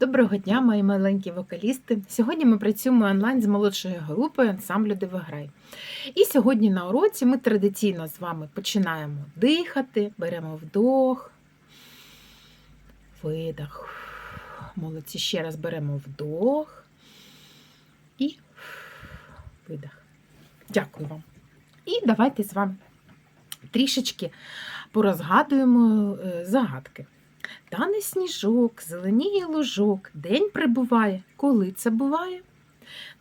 Доброго дня, мої маленькі вокалісти. Сьогодні ми працюємо онлайн з молодшою групою ансамблю Дивограй. І сьогодні на уроці ми традиційно з вами починаємо дихати, беремо вдох, видох. Молодці, ще раз беремо вдох і видох. Дякую вам. І давайте з вами трішечки порозгадуємо е, загадки. Тане сніжок, зеленіє лужок, день прибуває. Коли це буває?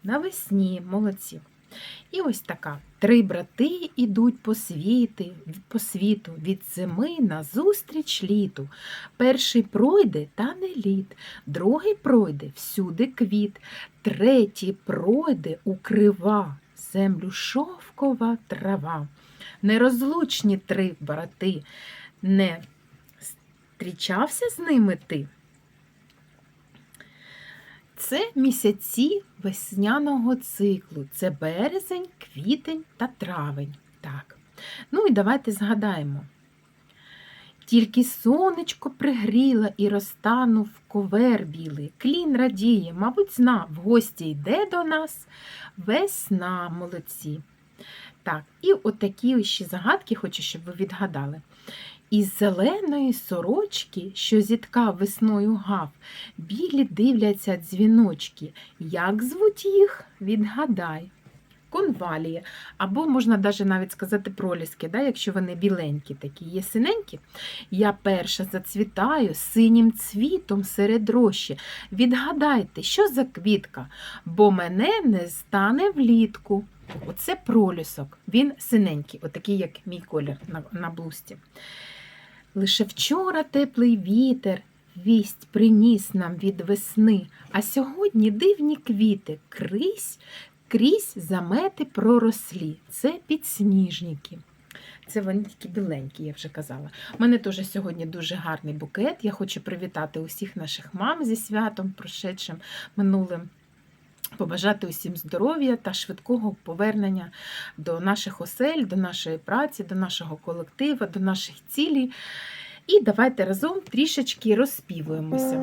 Навесні, молодці. І ось така. Три брати ідуть по, світи, по світу, від зими назустріч літу. Перший пройде, та не лід, другий пройде всюди квіт, третій пройде укрива, землю шовкова трава. Нерозлучні три брати, не зустрічався з ними ти? Це місяці весняного циклу. Це березень, квітень та травень. Так. Ну і давайте згадаємо. Тільки сонечко пригріло і розтанув ковер білий. Клін радіє, мабуть, зна, в гості йде до нас весна, молодці. Так, і отакі ще загадки хочу, щоб ви відгадали. Із зеленої сорочки, що зіткав весною гав, білі дивляться дзвіночки. Як звуть їх? Відгадай. Конвалії, або можна даже навіть сказати проліски, да, якщо вони біленькі такі, є синенькі. Я перша зацвітаю синім цвітом серед рощі. Відгадайте, що за квітка, бо мене не стане влітку. Оце пролісок. Він синенький, отакий, як мій колір на, на блузці. Лише вчора теплий вітер вість приніс нам від весни, а сьогодні дивні квіти крізь, крізь замети пророслі. Це підсніжники. Це вони такі біленькі, я вже казала. У мене теж сьогодні дуже гарний букет. Я хочу привітати усіх наших мам зі святом, прошедшим минулим. Побажати усім здоров'я та швидкого повернення до наших осель, до нашої праці, до нашого колективу, до наших цілей. І давайте разом трішечки розспівуємося.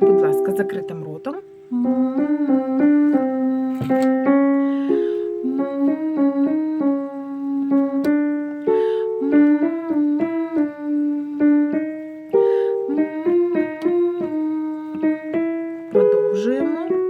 Будь ласка, закритим ротом. Продовжуємо.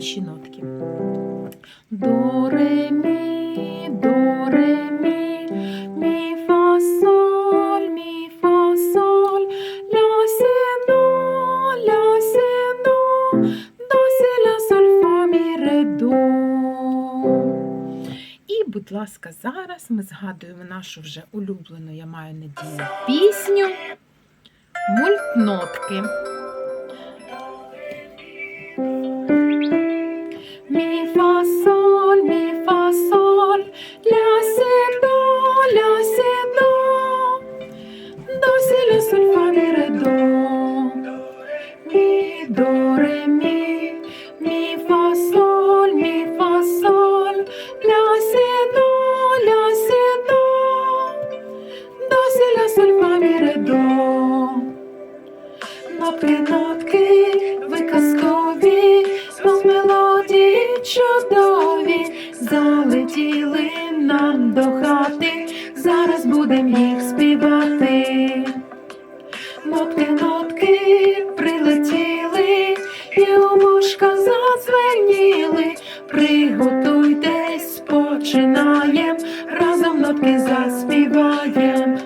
Наші нотки. До, ре, мі, до, ре, мі, мі, фа, соль, мі, фа, соль, ля, сі, до, ля, сі, до, до, сі, ля, соль, фа, мі, ре, до. І, будь ласка, зараз ми згадуємо нашу вже улюблену, я маю надію, пісню Мультнотки. Нам до хати, зараз будем їх співати. Нотки, нотки прилетіли, і у вушка розвеніли, приготуйтесь, починаєм, разом нотки заспіваєм.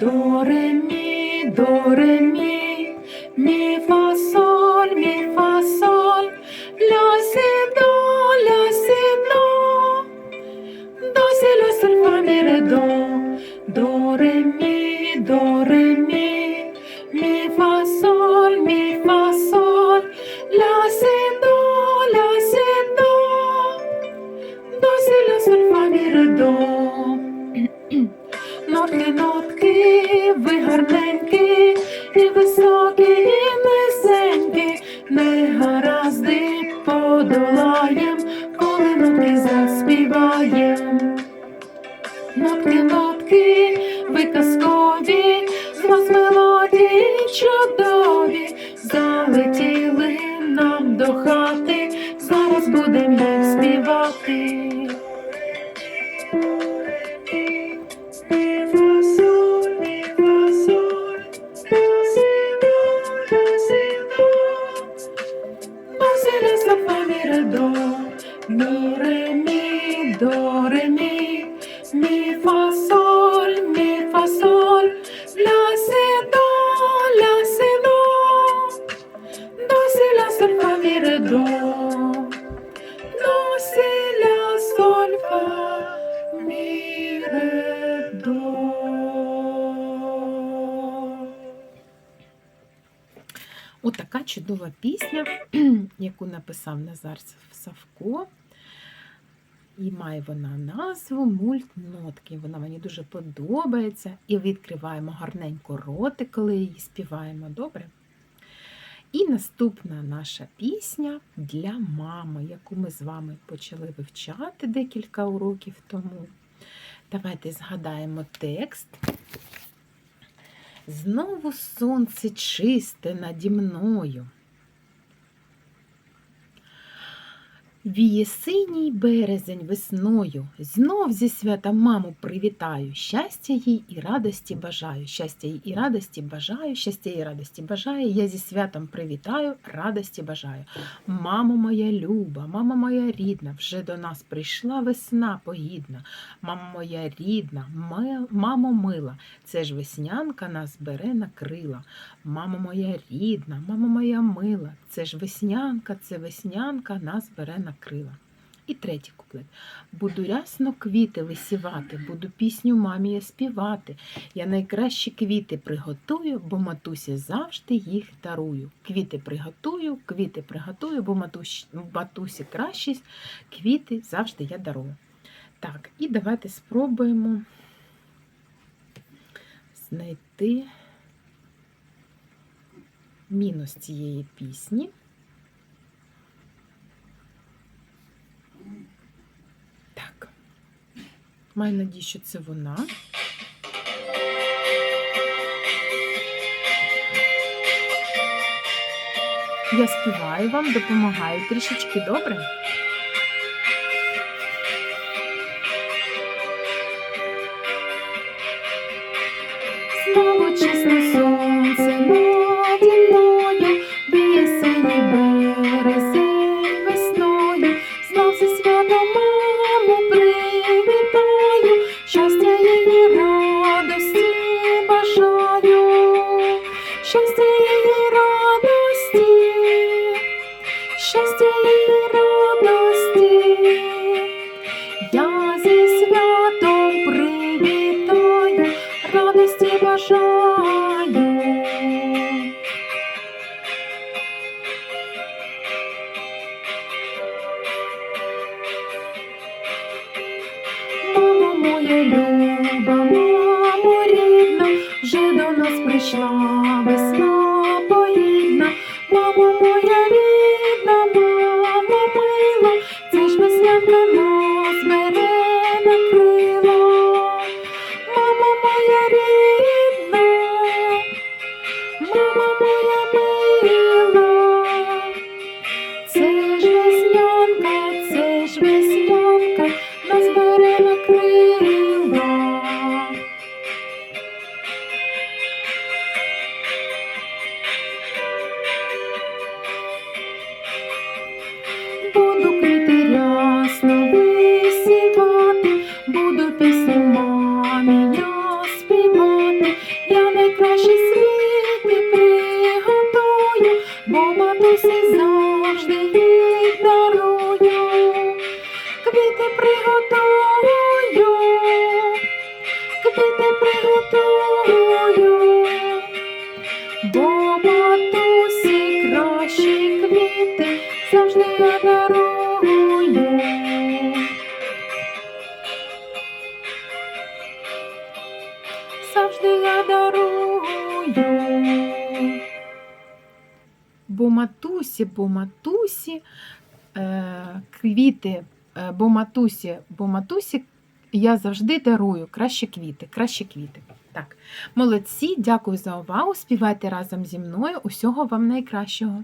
До ре мі, до мі, мі фа фа соль, мі фа соль, ля сі до, ля сі до, до сі ля соль фа мі. Нотки, нотки, ви гарненькі, і високі, і низенькі, негаразди подолаєм, коли нотки заспіваєм. Нотки, нотки, ви казкові, з вас мелодії чудові, залетіли нам до хати, зараз будем їх співати. Соль, фа, мі, ре, до. До, сі, ля, соль, фа, мі, ре, до. Отака чудова пісня, яку написав Назар Савко. І має вона назву Мультнотки. Вона мені дуже подобається. І відкриваємо гарненько роти, коли її співаємо. Добре? І наступна наша пісня для мами, яку ми з вами почали вивчати декілька уроків тому. Давайте згадаємо текст. Знову сонце чисте наді мною. Віє синій березень весною, знов зі свята маму привітаю. Щастя їй і радості бажаю. Щастя їй і радості бажаю, щастя їй і радості бажаю. Я зі святом привітаю, радості бажаю. Мамо моя люба, мама моя рідна, вже до нас прийшла весна погідна. Мама моя рідна, мамо мила, це ж веснянка нас бере на крила. Мамо моя рідна, мамо моя мила, це ж веснянка, це веснянка нас бере на крила. І третій куплет. Буду рясно квіти висівати, буду пісню мамі я співати. Я найкращі квіти приготую, бо матусі завжди їх дарую. Квіти приготую, квіти приготую, бо матусі, матусі кращі квіти завжди я дарую. Так, і давайте спробуємо знайти мінус цієї пісні. Так. Маю надію, що це вона. Я співаю вам, допомагаю трішечки добре. Знову чесне щастя її радості, щастя її радості. Я зі святом привітаю, радості бажаю. Мамо моя люба, мамо рідна, вже до нас прийшла приготую, квіти приготую, до матусі кращі квіти завжди я дарую. Завжди я дарую. Бо матусі, бо матусі, е, квіти бо матусі, бо матусі я завжди дарую краще квіти, краще квіти. Так, молодці, дякую за увагу. Співайте разом зі мною. Усього вам найкращого.